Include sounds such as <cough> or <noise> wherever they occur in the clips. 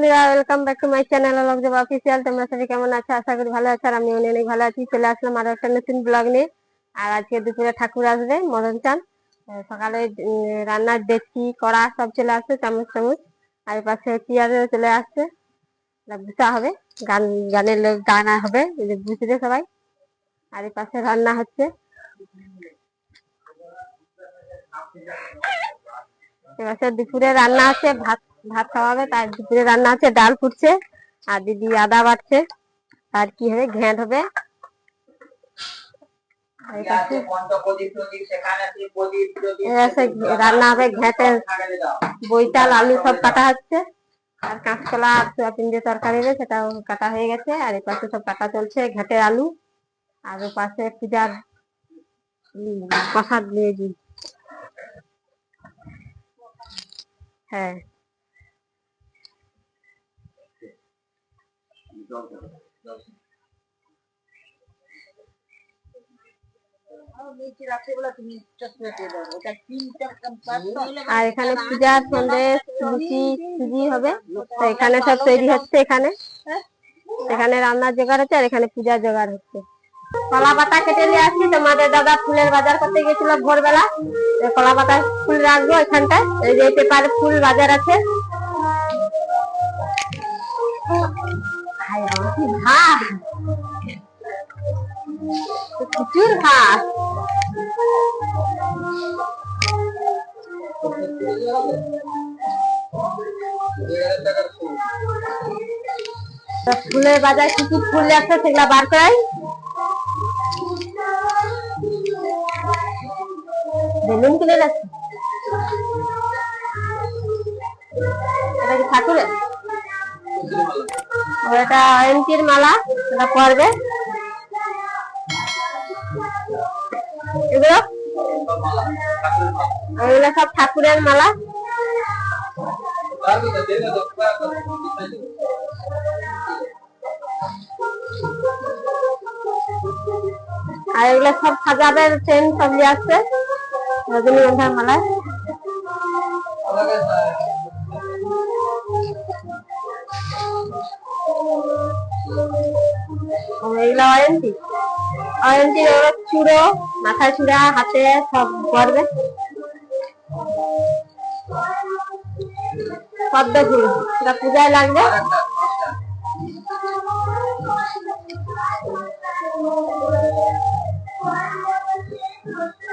বন্ধুরা welcome back to my channel Alok Dev official তোমরা সবাই কেমন আছো? আশা করি ভালো আছো আর আমি অনেক অনেক ভালো আছি। চলে আসলাম আরও একটা নতুন ব্লগ নিয়ে। আর আজকে দুপুরে ঠাকুর আসবে, মদন চান। সকালে রান্নার ডেচকি কড়া সব চলে আসছে, চামচ চামচ আর পাশে চেয়ারও চলে আসছে। বুঝা হবে, গান, গানের লোক গানা হবে, এই বুঝবে সবাই। আর এর পাশে রান্না হচ্ছে। এবার দুপুরে রান্না আছে, ভাত ভাত খাওয়াবে, তার দুপুরে রান্না আছে, ডাল ফুটছে, আর দিদি আদা বাটছে, আর কি হবে, ঘ্যাঁট হবে। রান্না হবে ঘ্যাঁটের বইতাল, আলু সব কাটা হচ্ছে। আর কাঁচকলা, সোয়াবিন দিয়ে তরকারি হবে, সেটাও কাটা হয়ে গেছে। আর এই পাশে সব কাটা চলছে, ঘ্যাঁটের আলু। আর ও পাশে পূজার প্রসাদ নিয়ে হ্যাঁ। আর এখানে পূজার সন্দেশ লুচি সুজি হবে। এখানে সব তৈরি হচ্ছে এখানে। এখানে রান্নার জোগাড় হচ্ছে আর এখানে পূজার জোগাড় হচ্ছে। কলা পাতা কেটে নিয়ে আসছি। তোমাদের দাদা ফুলের বাজার করতে গেছিল ভোরবেলা। কলা পাতা ফুল রাখব এখানটায়। এই যে পেপার ফুল বাজার আছে। হায় বাবা, কি ফুলের বাজার কি কি ফুল আছে সেগুলা বার করাই? বেলুন কিনে যাচ্ছে এটা কি ঠাকুরের? এটা অয়ন্তীর মালা, এটা পরবে। এগুলো? এগুলো সব ঠাকুরের মালা। আর এগুলো সব সাজাবে চেন সব নিয়ে আসছে রজনীগন্ধার মালায়। এগুলো অয়ন্তি ওগুলো চূড়ো, মাথায় চূড়া, হাতে সব পরবে। পদ্ম ফুল এটা পূজায় লাগবে।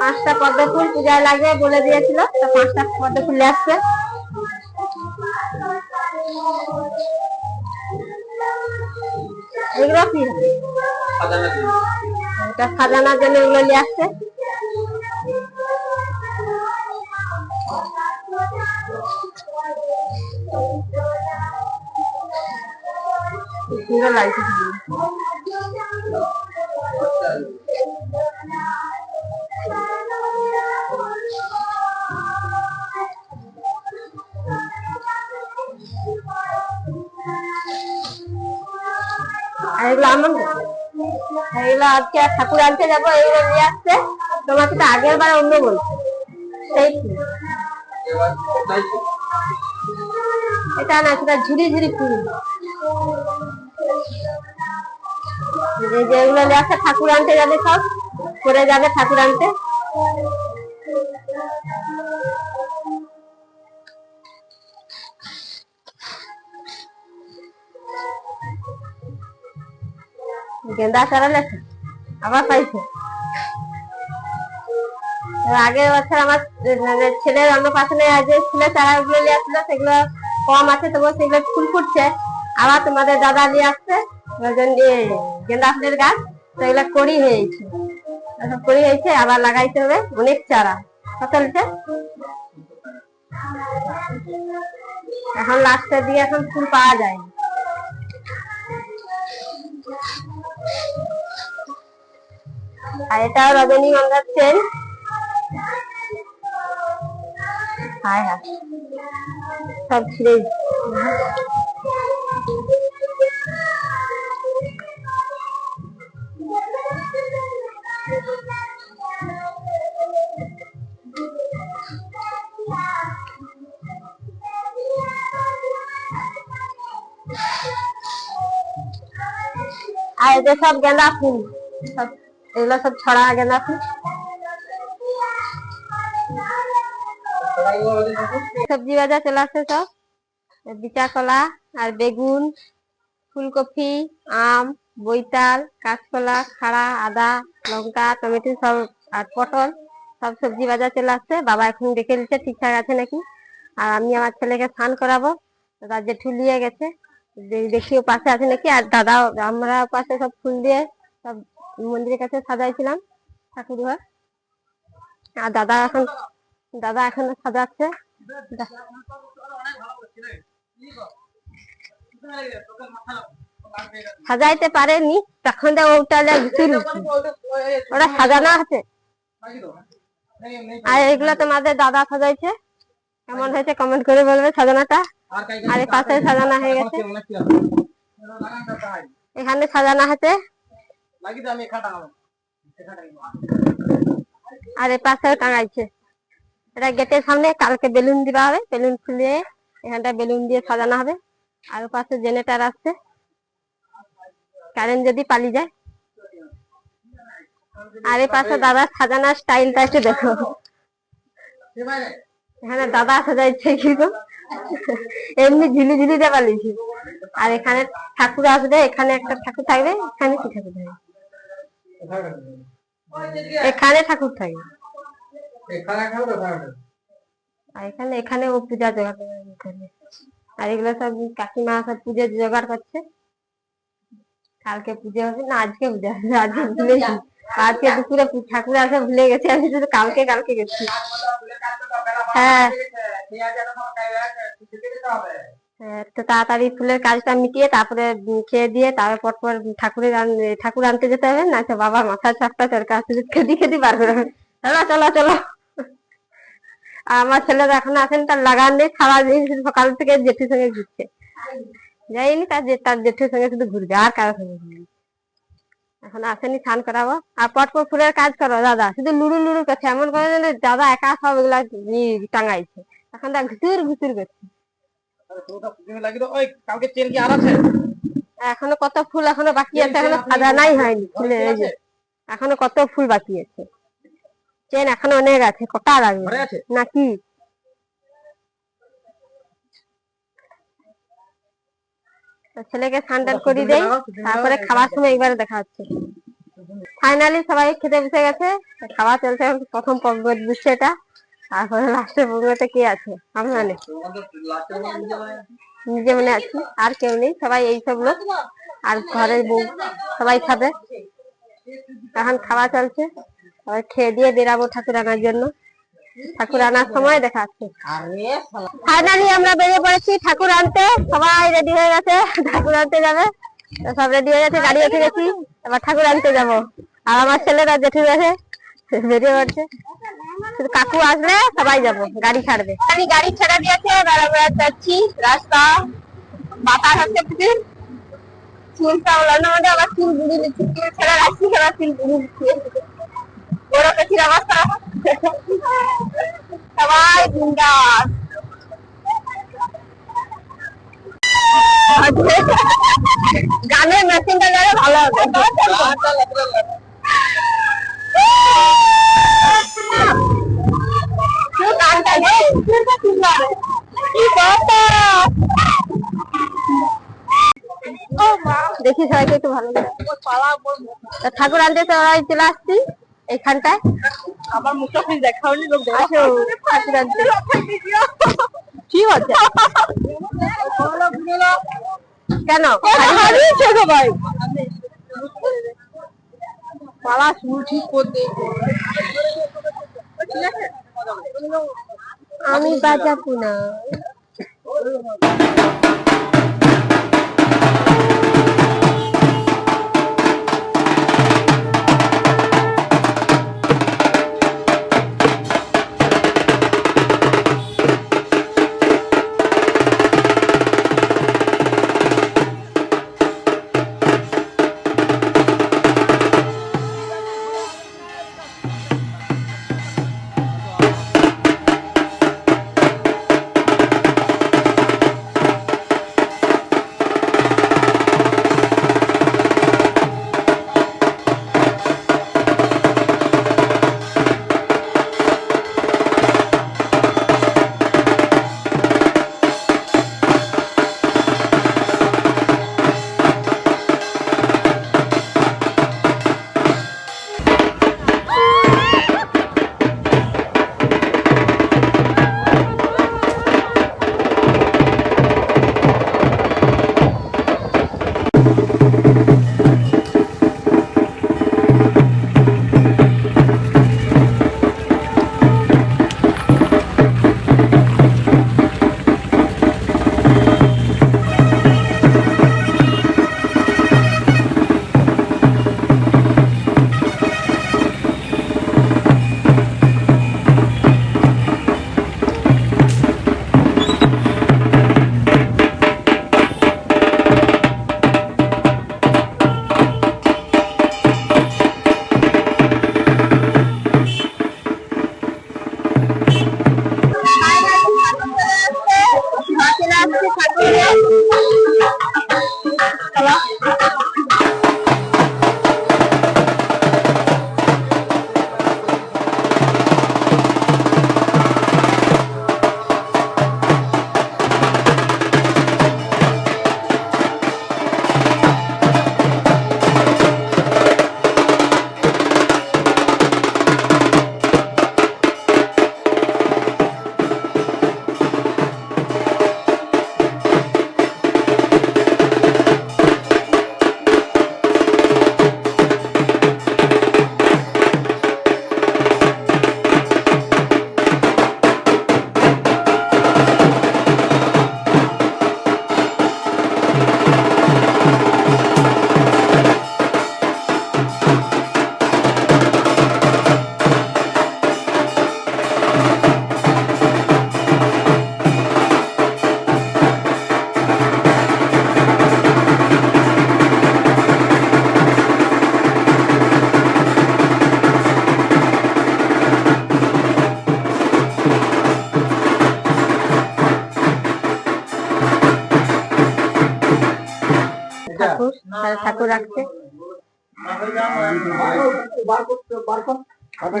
পাঁচটা পদ্ম ফুল পূজায় লাগবে বলে দিয়েছিল, তো পাঁচটা পদ্ম ফুল আসছে। এগুলো কি? এটা সাজানোর জন্য এগুলো নিয়ে এগুলো আজকে ঠাকুর আনতে যাব এগুলো নিয়ে আসছে। তোমাকে তো আগের বার অন্য বলছে। সেই এটা না, সেটা ঝুড়ি ঝুড়ি ফুল। এই যে এগুলো নিয়ে আসছে, ঠাকুর আনতে যাবে সব। করে যাবে ঠাকুর আনতে। গেন্দা চারা লেছে আবার পাইছে। আগের বছর আমার মানে ছেলের অন্নপ্রাশনে যে ফুলের চারাগুলো নিয়ে আসলো, সেগুলো কম আছে, তবুও সেগুলো ফুল ফুটছে। আবার তোমাদের দাদা নিয়ে আসছে গেন্দা ফুলের গাছ, তো এগুলো কড়ি হয়েছে। সব কড়ি হয়েছে, আবার লাগাইতে হবে অনেক চারা। কত এখন লাস্টের দিকে এখন ফুল পাওয়া যায়। আর এটা রজনীগন্ধার চেন হায় হায়। সব ছিঁড়ে আর এটা সব গেঁদা ফুল। সব এগুলো সব ছড়া গেঁদা ফুল সবজি বাজার চলে আসছে সব। বিচা কলা আর বেগুন, ফুলকপি, আম বৈতাল কাঁচকলা, খাড়া, আদা, লঙ্কা, টমেটো সব আর পটল সব সবজি বাজার চলে আসছে। বাবা এখন দেখে নিচ্ছে ঠিকঠাক আছে নাকি? আর আমি আমার ছেলেকে স্নান করাবো। তার জেঠু নিয়ে গেছে। দেখি ও পাশে আছে নাকি? আর দাদা আমরা পাশে সব ফুল দিয়ে সব মন্দিরের কাছে সাজাইছিলাম ঠাকুর ঘর আর দাদা এখন দাদা এখন সাজাচ্ছে। সাজাইতে পারেনি, তখন তো ওটা সাজানো আছে। আর এগুলো তোমাদের দাদা সাজাইছে। কেমন হয়েছে কমেন্ট করে বলবে সাজানোটা। আর পাশে সাজানো হয়ে গেছে। এখানে সাজানো আছে। আর এই পাশেও টাঙাইছে। এটা গেটের সামনে, কালকে বেলুন দিবা হবে, বেলুন ফুলিয়ে এখানটা বেলুন দিয়ে সাজানো হবে। আর পাশে জেনেটার আসছে কারেন্ট যদি পালিয়ে যায়। আর এই পাশে দাদা সাজানোর স্টাইলটা একটু দেখো। এখানে দাদা সাজাইছে কিন্তু। এমনি ঝিলি ঝিলি দিয়ে পালিয়েছে। আর এখানে ঠাকুর আসবে, এখানে একটা ঠাকুর থাকবে, এখানে কি ঠাকুর থাকবে? এখানে ঠাকুর থাকে। আর এখানে এখানে ও পূজা জোগাড় করবে আর এগুলো সব কাকিমা সব পুজো জোগাড় করছে। কালকে পুজো হবে না আজকে পূজা হবে। আজকে ভুলেছি আজকে দুপুরে ঠাকুর আসে ভুলে গেছে। আমি শুধু কালকে কালকে গেছি। হ্যাঁ, তো তাড়াতাড়ি ফুলের কাজটা মিটিয়ে তারপরে খেয়ে দিয়ে তারপর পরপর ঠাকুরের ঠাকুর আনতে যেতে হবে না তো বাবা মাথা চাপটা চরকা খেদি খেদি বার করে চলো চলো। চলো আমার ছেলেরা এখন আসেন, তার লাগান নেই, সারাদিন শুধু সকাল থেকে জেঠুর সঙ্গে ঘুরছে। যাইনি, তার তার জেঠুর সঙ্গে শুধু ঘুরবে, আর কারোর সঙ্গে এখন আসেনি, স্নান করাবো। আর পটপট ফুলের কাজ করো, দাদা, শুধু লুড়ু লুড়ু করছে, এমন করে দাদা একা সব এগুলা টাঙাইছে। এখন তা ঘুষুর ঘুষুর করছে। কালকে চেন কি আর আছে? এখনও কত ফুল এখনও বাকি আছে এখনও সাজানাই হয়নি ফুলের এই যে। এখনও কত ফুল বাকি আছে? চেন এখনও অনেক আছে কটা লাগবে নাকি? ছেলেকে স্নান টান করে দেই তারপরে খাওয়ার সময় একবারে দেখা হচ্ছে। ফাইনালি সবাই খেতে বসে গেছে খাওয়া চলছে এখন প্রথম পর্ব বুঝছে এটা। তারপরে লাস্টের পর্বতে কে আছে? আমি জানি। নিজে মনে আছি, আর কেউ নেই, সবাই এই সব লোক। আর ঘরের বউ, সবাই খাবে। এখন খাওয়া চলছে। সবাই খেয়ে দিয়ে বেরাবো ঠাকুর আনার জন্য। ঠাকুর আনার সময় দেখা যাচ্ছে ফাইনালি আমরা বেরিয়ে পড়েছি ঠাকুর আনতে। সবাই রেডি হয়ে গেছে। ঠাকুর আনতে যাবে। সব রেডি হয়ে গেছে, গাড়ি উঠে গেছি। এবার ঠাকুর আনতে যাব। আর আমার ছেলেরা জেঠু গেছে। বেরিয়ে পড়ছে। <laughs> কাকু আসলে সবাই যাব। গাড়ি ছাড়বে। আমি গাড়ি ছেড়ে দিয়েছে এবার আমরা যাচ্ছি। রাস্তা, বাতাস হচ্ছে প্রচুর। চুলটা ওলানোর মধ্যে আবার চুল বুড়ি নিচ্ছি চুল ছেড়ে রাখছি, এবার চুল বুড়ি নিচ্ছি বড় পেছির অবস্থা। সবাই বিন্দাস গানের মেশিনটা গেলে ভালো হবে। দেখি সবাইকে একটু ভালো করে। ঠাকুর আনতে সবাই চলে আসছি এইখানটায়। আমার মুখটা প্লিজ দেখাওনি লোক আসো ঠাকুর আনতে। কি হচ্ছে? কেন? সবাই পালা চুল ঠিক করতে। আমি বাজাবো না।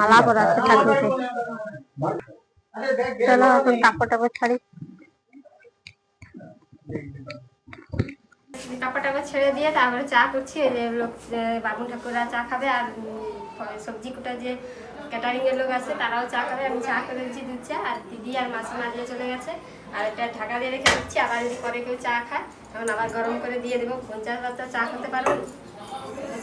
মালা পরাচ্ছে ঠাকুরকে। চলো এখন কাপড় টাপড় ছাড়ি। কাপড় টাপড় ছেড়ে দিয়ে তারপরে চা করছি। ওই যে লোক বাবুন ঠাকুররা চা খাবে আর সবজি কুটা যে ক্যাটারিং এর লোক আছে তারাও চা খাবে। আমি চা করে দিচ্ছি দুধ চা আর দিদি আর মাসিমা দিয়ে চলে গেছে। আর এটা ঢাকা দিয়ে রেখে দিচ্ছি। আবার যদি পরে কেউ চা খায় তখন আবার গরম করে দিয়ে দেবো। পঞ্চাশ বাচ্চা চা খেতে পারবে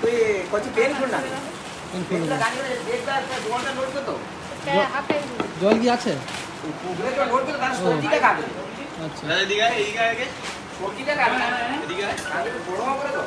তুই কচি পেন করতো জল কি আছে আচ্ছা এদিকে এদিকে করতো সবজিটা কাটবে এদিকে আগে বড় করে তো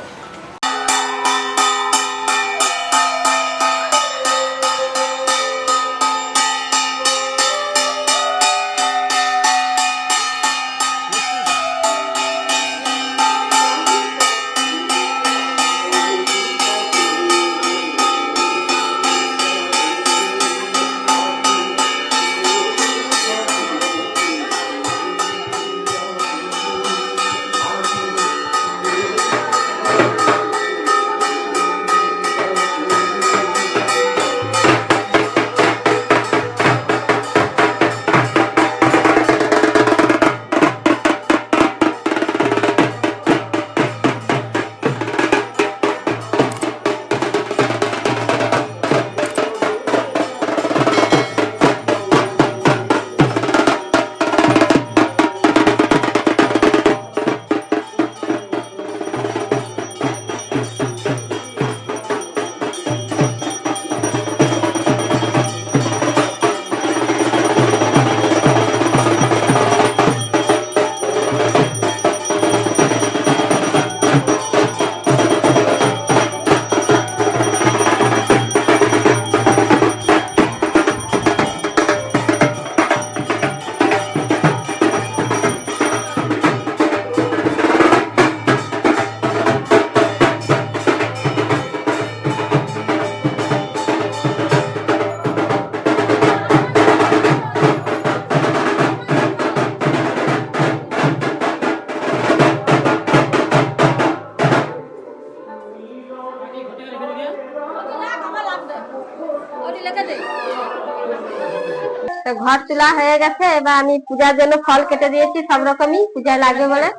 তোলা হয়ে গেছে, এবার আমি পূজার জন্য ফল কেটে দিয়েছি সব রকমই, পূজায় লাগবে বলে।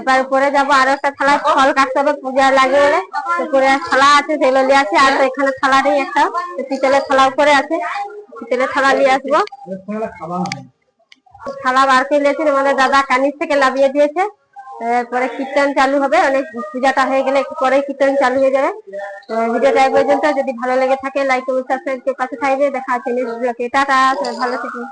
এবার উপরে যাব, আরও একটা থালা ফল কাটতে হবে, পূজায় লাগে বলে। উপরে থালা আছে সেগুলো নিয়ে আসি আর এখানে থালা নেই একটা পিতলের থালা উপরে আছে পিতলের থালা নিয়ে আসব। থালা বার করে নিয়েছি আমাদের দাদা কানির থেকে লাভিয়ে দিয়েছে। এরপরে কীর্তন চালু হবে, অনেক পূজাটা হয়ে গেলে একটু পরে কীর্তন চালু হয়ে যাবে। ভিডিওটা পর্যন্ত, যদি ভালো লেগে থাকে লাইক এবং সাবস্ক্রাইব পাশে থাকবে। দেখা হচ্ছে নেক্সট ব্লগে টাটা ভালো থাকুন